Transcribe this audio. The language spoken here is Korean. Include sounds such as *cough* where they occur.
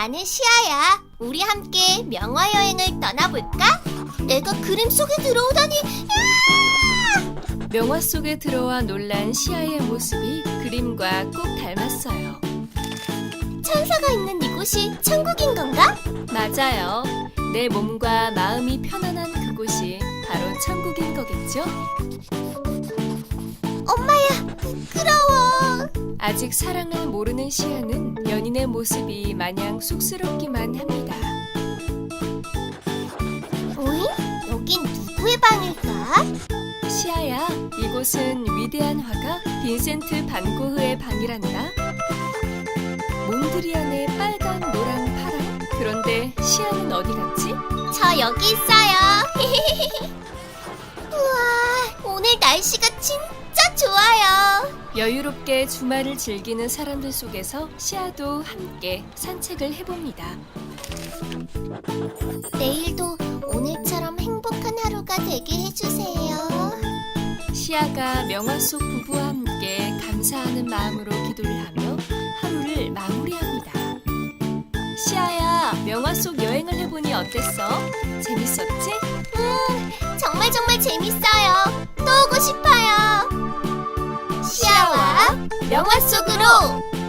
나는 시아야. 우리 함께 명화 여행을 떠나볼까? 내가 그림 속에 들어오다니. 명화 속에 들어와 놀란 시아의 모습이 그림과 꼭 닮았어요. 천사가 있는 이곳이 천국인 건가? 맞아요. 내 몸과 마음이 편안한 그곳이 바로 천국인 거겠죠? 엄마야, 부끄러워. 아직 사랑을 모르는 시아는 연인의 모습이 마냥 쑥스럽기만 합니다. 오잉? 여긴 누구의 방일까? 시아야, 이곳은 위대한 화가 빈센트 반 고흐의 방이란다. 몽드리안의 빨간, 노랑, 파랑. 그런데 시아는 어디 갔지? 저 여기 있어요. *laughs* 우와, 오늘 날씨가 진짜 좋아요. 여유롭게 주말을 즐기는 사람들 속에서 시아도 함께 산책을 해봅니다. 내일도 오늘처럼 행복한 하루가 되게 해주세요. 시아가 명화 속 부부와 함께 감사하는 마음으로 기도를 하며 하루를 마무리합니다. 시아야, 명화 속 여행을 해보니 어땠어? 재밌었지? 영화 속으로.